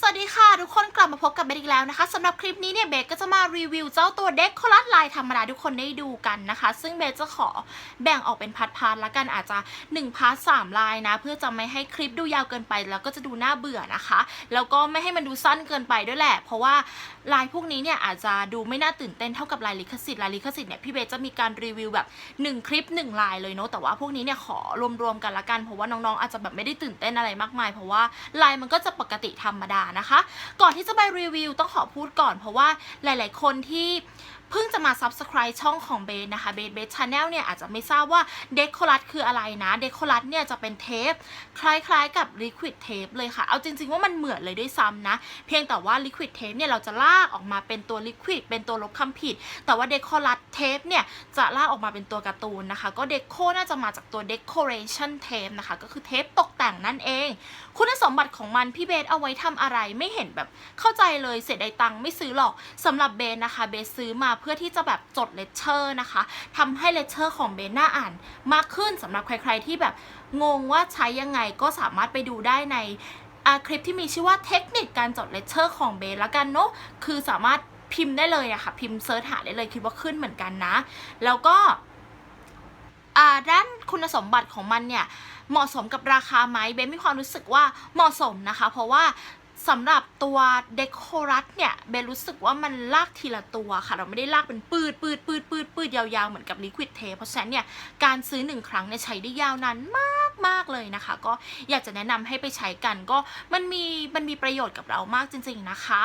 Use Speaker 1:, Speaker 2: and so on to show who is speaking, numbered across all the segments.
Speaker 1: สวัสดีค่ะทุกคนกลับมาพบกับเบสอีกแล้วนะคะสำหรับคลิปนี้เนี่ยเบสก็จะมารีวิวเจ้าตัวเด็กโคลัสลายธรรมดาทุกคนได้ดูกันนะคะ ซึ่งเบสจะขอแบ่งออกเป็นพาร์ทๆละกันอาจจะ1พาร์ทสามลายนะ เพื่อจะไม่ให้คลิปดูยาวเกินไป แล้วก็จะดูน่าเบื่อนะคะ แล้วก็ไม่ให้มันดูสั้นเกินไปด้วยแหละ เพราะว่าลายพวกนี้เนี่ยอาจจะดูไม่น่าตื่นเต้นเท่ากับลายลิขสิทธิ์ลายลิขสิทธิ์เนี่ยพี่เบสจะมีการรีวิวแบบ1คลิป1ลายเลยเนาะแต่ว่าพวกนี้เนี่ยขอรวมๆกันละกันเพราะว่าน้องๆอาจจะแบบไม่ได้ตื่นเต้นอะไรมากมาย เพราะว่าลายมันก็จะปกติธรรมดานะคะ ก่อนที่จะไปรีวิวต้องขอพูดก่อน เพราะว่าหลาย ๆ คนที่เพิ่งจะมา subscribe ช่องของเบสนะคะเบสเบสชาแนลเนี่ยอาจจะไม่ทราบว่าเดคโคลัสคืออะไรนะเดคโคลัสเนี่ยจะเป็นเทป คล้ายๆกับ liquid tape เลยค่ะ เอาจริงๆว่ามันเหมือนเลยด้วยซ้ำนะ เพียงแต่ว่า liquid tape เนี่ยเราจะลากออกมาเป็นตัว liquid เป็นตัวลบคำผิด แต่ว่า decorat tape เนี่ยจะลากออกมาเป็นตัวการ์ตูนนะคะ ก็ deco น่าจะมาจากตัว decoration tape นะคะ ก็คือเทปตกแต่งนั่นเอง คุณสมบัติของมันพี่เบสเอาไว้ทำอะไรไม่เห็นแบบเข้าใจเลยเสียดายตังค์ไม่ซื้อหรอกสำหรับเบสนะคะเบสซื้อมาเพื่อที่จะแบบจดเลคเชอร์นะคะทำให้เลคเชอร์ของเบสน่าอ่านมากขึ้นสำหรับใครๆที่แบบงงว่าใช้ยังไงก็สามารถไปดูได้ในคลิปที่มีชื่อว่าเทคนิคการจดเลคเชอร์ของเบสละกันเนาะคือสามารถพิมพ์ได้เลยอะค่ะพิมพ์เซิร์ชหาได้เลยคิดว่าขึ้นเหมือนกันนะ แล้วก็ด้านคุณสมบัติของมันเนี่ยเหมาะสมกับราคาไหมเบนมีความรู้สึกว่าเหมาะสมนะคะ เพราะว่า สำหรับตัวเดครัสเนี่ยเบนรู้สึกว่ามันลากทีละตัวค่ะ เราไม่ได้ลากเป็นปืดปืดปืดปืดปืดยาวๆ เหมือนกับลิควิดเทเพราะฉะนั้นเนี่ยการซื้อหนึ่งครั้งเนี่ยใช้ได้ยาวนานมากมากเลยนะคะ ก็อยากจะแนะนำให้ไปใช้กันก็มันมีมันมีประโยชน์กับเรามากจริง ๆนะคะ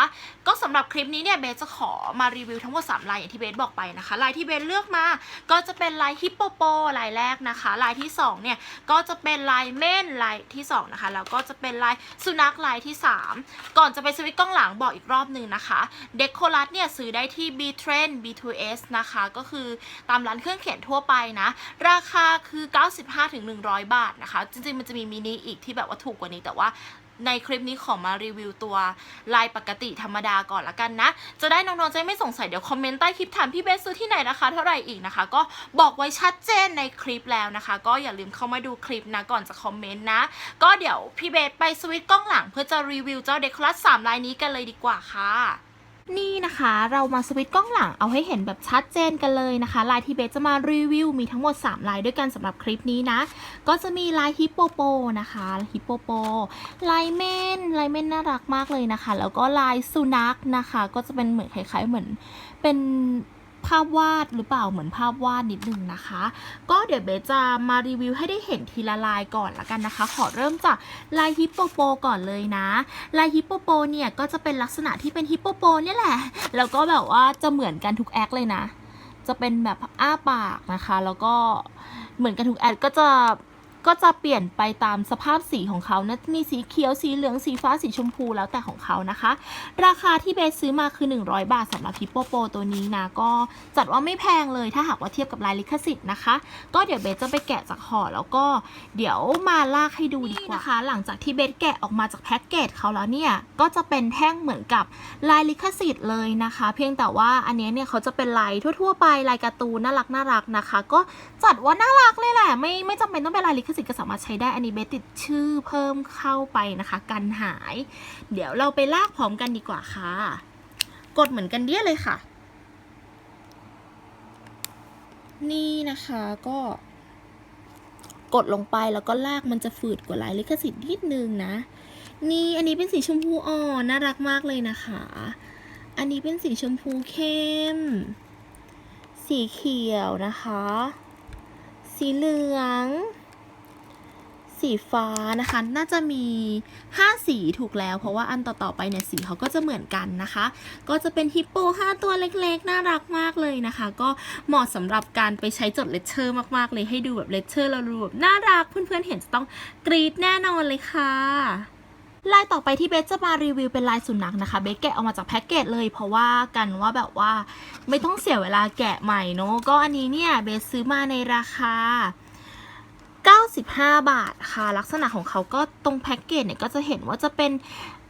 Speaker 1: ก็สำหรับคลิปนี้เนี่ยเบสจะขอมารีวิวทั้งหมด3ลายอย่างที่เบสบอกไปนะคะลายที่เบสเลือกมาก็จะเป็นลายฮิปโปโปลายแรกนะคะลายที่2เนี่ยก็จะเป็นลายเม่นลายที่2นะคะแล้วก็จะเป็นลายสุนัขลายที่ 3ก่อนจะไปสวิตช์กล้องหลังบอกอีกรอบหนึ่งนะคะเด็กโคลัสเนี่ยซื้อได้ที่ B Trend B2S นะคะ ก็คือตามร้านเครื่องเขียนทั่วไปนะ ราคาคือ 95-100 บาทนะคะ จริงๆ มันจะมีมินิอีกที่แบบว่าถูกกว่านี้แต่ว่า ในคลิปนี้ขอมารีวิวตัวลายปกติธรรมดาก่อนละกันนะ จะได้น้องๆจะไม่สงสัยเดี๋ยวคอมเมนต์ใต้คลิปถามพี่เบสซื้อที่ไหนราคาเท่าไหร่อีกนะคะ ก็บอกไว้ชัดเจนในคลิปแล้วนะคะ ก็อย่าลืมเข้ามาดูคลิปนะก่อนจะคอมเมนต์นะ ก็เดี๋ยวพี่เบสไปสวิตช์กล้องหลังเพื่อจะรีวิวเจ้าเดคอรัสสามลายนี้กันเลยดีกว่าค่ะ นี่นะคะเรามาสวิตช์กล้องหลังเอาให้เห็นแบบชัดเจนกันเลยนะคะ ลายที่เบสจะมารีวิวมีทั้งหมด 3 ลายด้วยกันสำหรับคลิปนี้นะ ก็จะมีลายฮิปโปโปนะคะฮิปโปโปลายเม่นลายเม่นน่ารักมากเลยนะคะ แล้วก็ลายสุนัขนะคะ ก็จะเป็นเหมือนคล้ายๆเหมือนเป็น ภาพวาดหรือเปล่าเหมือนภาพวาดนิดนึงนะคะ ก็เดี๋ยวเบสจะมารีวิวให้ได้เห็นทีละลายก่อนละกันนะคะ ขอเริ่มจากลายฮิปโปโปก่อนเลยนะ ลายฮิปโปโปเนี่ยก็จะเป็นลักษณะที่เป็นฮิปโปโปเนี่ยแหละ แล้วก็แบบว่าจะเหมือนกันทุกแอคเลยนะ จะเป็นแบบอ้าปากนะคะ แล้วก็เหมือนกันทุกแอคก็จะ ก็จะเปลี่ยนไปตามสภาพสีของเขานะมีสีเขียวสีเหลืองสีฟ้าสีชมพูแล้วแต่ของเขานะคะ ราคาที่เบสซื้อมาคือ 100 บาทสำหรับฮิปโปโปตัวนี้นะก็จัดว่าไม่แพงเลยถ้าหากว่าเทียบกับลายลิขสิทธิ์นะคะ ก็เดี๋ยวเบสจะไปแกะจากห่อแล้วก็เดี๋ยวมาลากให้ดูดีกว่านะคะ หลังจากที่เบสแกะออกมาจากแพ็กเกจเขาแล้วเนี่ยก็จะเป็นแท่งเหมือนกับลายลิขสิทธิ์เลยนะคะ เพียงแต่ว่าอันนี้เนี่ยเขาจะเป็นลายทั่ว ๆ ไปลายการ์ตูนน่ารักน่ารักนะคะ ก็จัดว่าน่ารักเลยแหละไม่ไม่จำเป็นต้องเป็นลายลิขสิทธิ์ก็สามารถใช้ได้อันนี้เบสติดชื่อเพิ่มเข้าไปนะคะ กันหาย เดี๋ยวเราไปลากพร้อมกันดีกว่าค่ะ กดเหมือนกันเดียเลยค่ะ นี่นะคะก็กดลงไปแล้วก็ลากมันจะฝืดกว่าลายลิขสิทธิ์นิดนึงนะ นี่อันนี้เป็นสีชมพูอ่อนน่ารักมากเลยนะคะ อันนี้เป็นสีชมพูเข้ม สีเขียวนะคะ สีเหลือง สีฟ้านะคะ น่าจะมี 5 สีถูกแล้ว เพราะว่าอันต่อๆไปเนี่ยสีเขาก็จะเหมือนกันนะคะ ก็จะเป็นฮิปโป 5 ตัวเล็กๆ น่ารักมากเลยนะคะ ก็เหมาะสำหรับการไปใช้จดเลคเชอร์มากๆ เลยให้ดูแบบเลคเชอร์เราดูแบบน่ารักเพื่อนๆเห็นจะต้องกรี๊ดแน่นอนเลยค่ะลายต่อไปที่เบสจะมารีวิวเป็นลายสุนัขนะคะ เบสแกะออกมาจากแพ็กเกจเลยเพราะว่ากันว่าแบบว่าไม่ต้องเสียเวลาแกะใหม่เนอะก็อันนี้เนี่ยเบสซื้อมาในราคา 95 บาทค่ะ ลักษณะของเขาก็ตรงแพ็กเกจเนี่ยก็จะเห็นว่าจะเป็น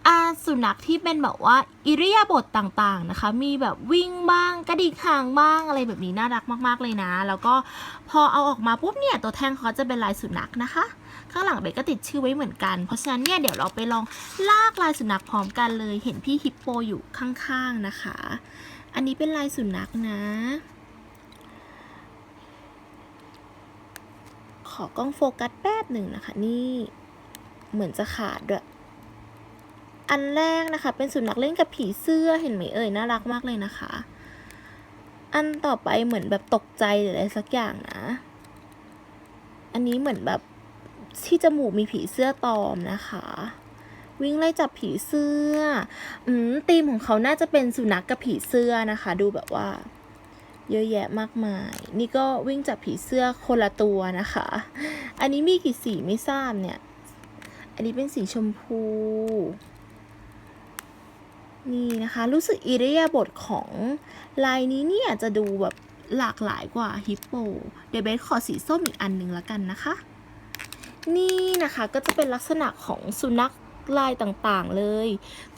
Speaker 1: อาสุนัขที่เป็นแบบว่าอิริยาบถต่างๆนะคะ มีแบบวิ่งบ้างกระดิกหางบ้างอะไรแบบนี้น่ารักมากๆเลยนะ แล้วก็พอเอาออกมาปุ๊บเนี่ยตัวแท่งเขาจะเป็นลายสุนัขนะคะ ข้างหลังเบก็ติดชื่อไว้เหมือนกัน เพราะฉะนั้นเนี่ยเดี๋ยวเราไปลองลากลายสุนัขพร้อมกันเลย เห็นพี่ฮิปโปอยู่ข้างๆนะคะ อันนี้เป็นลายสุนัขนะ ข อกล้องโฟกัสแป๊บหนึ่งนะคะ นี่เหมือนจะขาดด้วยอันแรกนะคะ เป็นสุนัขเล่นกับผีเสื้อเห็นไหมเอ่ยน่ารักมากเลยนะคะ อันต่อไปเหมือนแบบตกใจหรืออะไรสักอย่างนะ อันนี้เหมือนแบบที่จมูกมีผีเสื้อตอมนะคะ วิ่งไล่จับผีเสื้อ อืมธีมของเขาน่าจะเป็นสุนัขกกับผีเสื้อนะคะ ดูแบบว่า เยอะแยะมากมาย นี่ก็วิ่งจับผีเสื้อคนละตัวนะคะ อันนี้มีกี่สีไม่ทราบเนี่ย อันนี้เป็นสีชมพู นี่นะคะ รู้สึกอิริยาบถของลายนี้เนี่ยจะดูแบบหลากหลายกว่าฮิปโป เดี๋ยวเบสขอสีส้มอีกอันหนึ่งละกันนะคะ นี่นะคะก็จะเป็นลักษณะของสุนัข ลายต่างๆเลย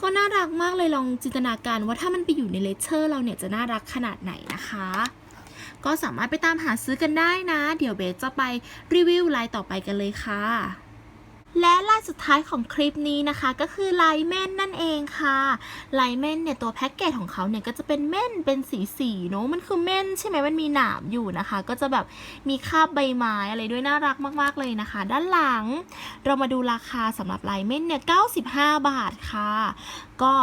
Speaker 1: ก็น่ารักมากเลยลองจินตนาการว่าถ้ามันไปอยู่ในเลเชอร์เราเนี่ยจะน่ารักขนาดไหนนะคะ ก็สามารถไปตามหาซื้อกันได้นะ เดี๋ยวเบสจะไปรีวิวลายต่อไปกันเลยค่ะ และลายสุดท้ายของคลิปนี้นะคะ ก็คือลายเม่นนั่นเองค่ะลายเม่นเนี่ยตัวแพ็กเกจของเขาเนี่ยก็จะเป็นเม่นเป็นสีสีๆเนอะมันคือเม่นใช่ไหมมันมีหนามอยู่นะคะ ก็จะแบบมีคาบใบไม้อะไรด้วยน่ารักมากๆเลยนะคะ ด้านหลัง เรามาดูราคาสำหรับลายเม่นเนี่ย 95 บาทค่ะ ก็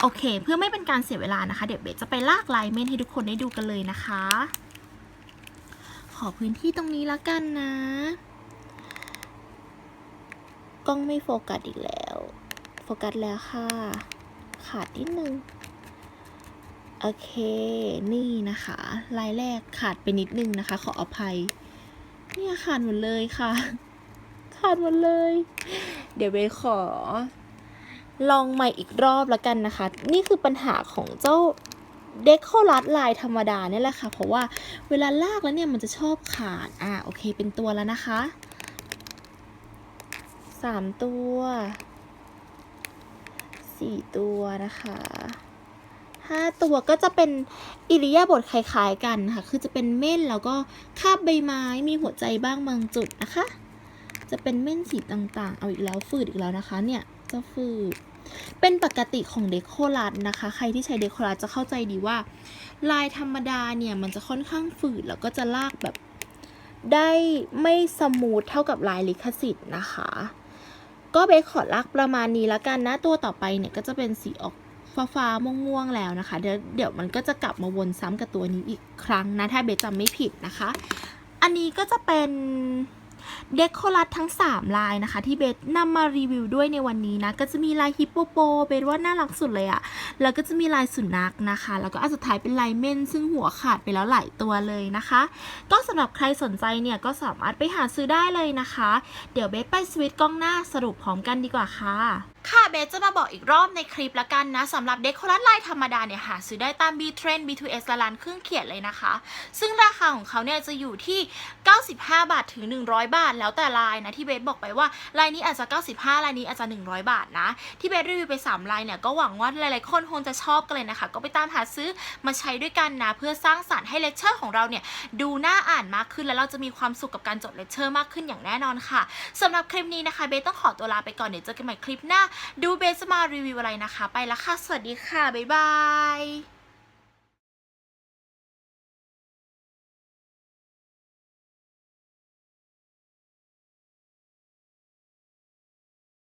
Speaker 1: โอเค เพื่อไม่เป็นการเสียเวลานะคะ เดี๋ยวเบสจะไปลากลายเม่นให้ทุกคนได้ดูกันเลยนะคะ ขอพื้นที่ตรงนี้ละกันนะ กล้องไม่โฟกัสอีกแล้ว โฟกัสแล้วค่ะ ขาดนิดนึง โอเค นี่นะคะ ลายแรกขาดไปนิดนึงนะคะ ขออภัย เนี่ยขาดหมดเลยค่ะ ขาดหมดเลย เดี๋ยวเบสขอ ลองใหม่อีกรอบละกันนะคะ นี่คือปัญหาของเจ้าเด็กโคลัสลายธรรมดาเนี่ยแหละค่ะ เพราะว่าเวลาลากแล้วเนี่ยมันจะชอบขาด อะโอเคเป็นตัวแล้วนะคะสามตัวสี่ตัวนะคะห้าตัวก็จะเป็นอิริยาบถคล้ายๆกันค่ะ คือจะเป็นเม่นแล้วก็คาบใบไม้มีหัวใจบ้างบางจุดนะคะ จะเป็นเม่นสีต่างๆ เอาอีกแล้วฝืดอีกแล้วนะคะ เนี่ยจะฝืด เป็นปกติของเดโคลัสนะคะ ใครที่ใช้เดโคลัสจะเข้าใจดีว่า ลายธรรมดาเนี่ยมันจะค่อนข้างฝืด แล้วก็จะลากแบบได้ไม่สมูทเท่ากับลายลิขสิทธิ์นะคะ ก็เบสขอลากประมาณนี้ละกันนะ ตัวต่อไปเนี่ยก็จะเป็นสีออกฟ้าฟ้าๆม่วงๆแล้วนะคะ เดี๋ยวเดี๋ยวมันก็จะกลับมาวนซ้ำกับตัวนี้อีกครั้งนะ ถ้าเบสจำไม่ผิดนะคะ อันนี้ก็จะเป็น เดคโคลัสทั้ง 3 ลายนะคะ ที่เบสนำมารีวิวด้วยในวันนี้นะ ก็จะมีลายฮิปโปโปเบสว่าน่ารักสุดเลยอะแล้วก็จะมีลายสุนัขนะคะ แล้วก็อันสุดท้ายเป็นลายเม่น ซึ่งหัวขาดไปแล้วหลายตัวเลยนะคะ ก็สำหรับใครสนใจเนี่ยก็สามารถไปหาซื้อได้เลยนะคะ เดี๋ยวเบสไปสวิตช์กล้องหน้าสรุปพร้อมกันดีกว่าค่ะ ค่ะเบสจะมาบอกอีกรอบในคลิปละกันนะสำหรับเดคโคลัสลายธรรมดาเนี่ยหาซื้อได้ตาม B Trend B2S และร้านเครื่องเขียนเลยนะคะ ซึ่งราคาของเขาเนี่ยจะอยู่ที่ 95 บาทถึง 100 บาท แล้วแต่ลายนะที่เบสบอกไปว่าลายนี้อาจจะ 95ลายนี้อาจจะ 100 บาทนะ ที่เบสรีวิวไป 3 ลายเนี่ยก็หวังว่าหลายๆคนคงจะชอบกันเลยนะคะ ก็ไปตามหาซื้อมาใช้ด้วยกันนะเพื่อสร้างสรรค์ให้เลคเชอร์ของเราเนี่ยดูน่าอ่านมากขึ้นและเราจะมีความสุขกับการจดเลคเชอร์มากขึ้นอย่างแน่นอนค่ะสำหรับคลิปนี้นะคะเบสต้องขอตัวลาไปก่อนเดี๋ยวเจอกันใหม่คลิปหน้าดูเบสมารีวิวอะไรนะคะ ไปละค่ะ สวัสดีค่ะ บ๊ายบาย